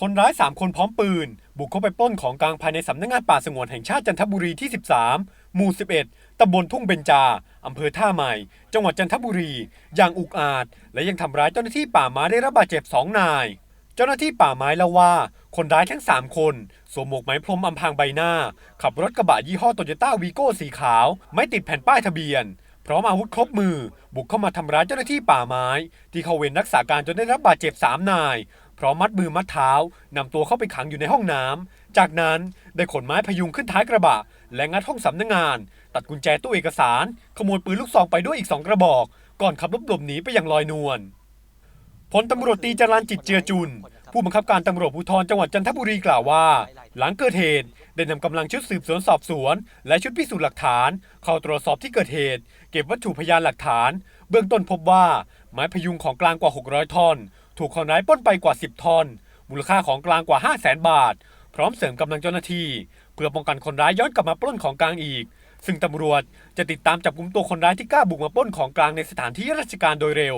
คนร้าย 3 คนพร้อมปืน บุกเข้าไปปล้นของกลางภายในสำนักงานป่าสงวนแห่งชาติจันทบุรีที่ 13 หมู่ 11 ตำบลทุ่งเบญจา อำเภอท่าใหม่ จังหวัดจันทบุรี อย่างอุกอาจ และยังทำร้ายเจ้าหน้าที่ป่าไม้ได้รับบาดเจ็บ 2 นาย เจ้าหน้าที่ป่าไม้เล่าว่า คนร้ายทั้ง 3 คนสวมหมวกไหมพรมอำพรางใบหน้า ขับรถกระบะยี่ห้อโตโยต้าวีโก้สีขาว ไม่ติดแผ่นป้ายทะเบียนพร้อมอาวุธครบมือ บุกเข้ามาทำร้ายเจ้าหน้าที่ป่าไม้ ที่เขาเวรรักษาการจนได้รับบาดเจ็บ 3 นาย พร้อมมัดมือมัดเท้านำตัวเข้าไปขังอยู่ในห้องน้ำ จากนั้นได้ขนไม้พยุงขึ้นท้ายกระบะ และงัดห้องสำนักงาน ตัดกุญแจตู้เอกสาร ขโมยปืนลูกซองไปด้วยอีก2กระบอก ก่อนขับรถหลบหนีไปอย่างลอยนวลพลตำรวจตีจรัญจิตเจือจุน ผู้บังคับการตำรวจภูธรจังหวัดจันทบุรีกล่าวว่า หลังเกิดเหตุได้นำกำลังชุดสืบสวนสอบสวน และชุดพิสูจน์หลักฐาน เข้าตรวจสอบที่เกิดเหตุ เก็บวัตถุพยานหลักฐาน เบื้องต้นพบว่าไม้พยุงของกลางกว่า 600 ท่อน ถูกคนร้ายปล้นไปกว่า 10 ทอนมูลค่าของกลางกว่า 5 0 0แสนบาท พร้อมเสริมกำลังเจ้าหน้าที่ เพื่อป้องกันคนร้ายย้อนกลับมาปล้นของกลางอีก ซึ่งตำรวจจะติดตามจับกลุ่มตัวคนร้ายที่กล้าบุกมาปล้นของกลางในสถานที่ราชการโดยเร็ว